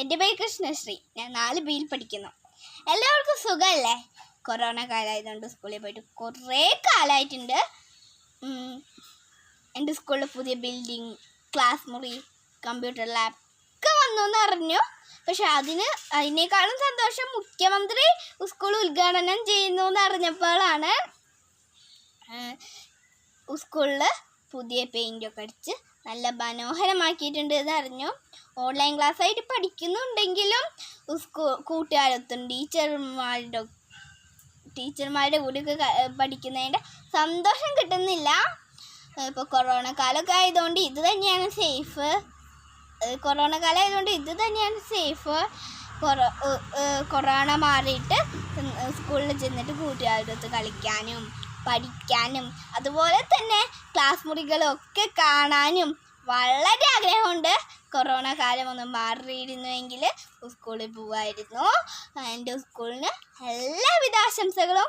എന്റെ പേര് കൃഷ്ണശ്രീ. ഞാൻ നാല് ബിയിൽ പഠിക്കുന്നു. എല്ലാവർക്കും സുഖമല്ലേ? കൊറോണ കാലമായതുകൊണ്ട് സ്കൂളിൽ പോയിട്ട് കുറേ കാലമായിട്ടുണ്ട്. എന്റെ സ്കൂളിൽ പുതിയ ബിൽഡിംഗ് ക്ലാസ് മുറി കമ്പ്യൂട്ടർ ലാബ് ഒക്കെ വന്നു എന്ന് അറിഞ്ഞു. പക്ഷെ അതിന് അതിനേക്കാളും സന്തോഷം മുഖ്യമന്ത്രി സ്കൂൾ ഉദ്ഘാടനം ചെയ്യുന്നു എന്ന് അറിഞ്ഞപ്പോഴാണ് സ്കൂളിൽ പുതിയ പെയിന്റൊക്കെ അടിച്ച് നല്ല മനോഹരമാക്കിയിട്ടുണ്ട് എന്ന് അറിഞ്ഞു. ഓൺലൈൻ ക്ലാസ് ആയിട്ട് പഠിക്കുന്നുണ്ടെങ്കിലും കൂട്ടുകാരൊത്തും ടീച്ചർമാരുടെ ടീച്ചർമാരുടെ കൂടെയൊക്കെ പഠിക്കുന്നതിന്റെ സന്തോഷം കിട്ടുന്നില്ല. ഇപ്പോൾ കൊറോണ കാലമൊക്കെ ആയതുകൊണ്ട് ഇത് തന്നെയാണ് സേഫ് കൊറോണ കാലം ആയതുകൊണ്ട് ഇത് തന്നെയാണ് സേഫ് കൊറോ കൊറോണ മാറിയിട്ട് സ്കൂളിൽ ചെന്നിട്ട് കൂട്ടുകാരുടെ അടുത്ത് കളിക്കാനും പഠിക്കാനും അതുപോലെ തന്നെ ക്ലാസ് മുറികളൊക്കെ കാണാനും വളരെ ആഗ്രഹമുണ്ട്. കൊറോണ കാലം ഒന്ന് മാറിയിരുന്നുവെങ്കിൽ സ്കൂളിൽ പോവായിരുന്നു. എന്റെ സ്കൂളിന് എല്ലാവിധ ആശംസകളും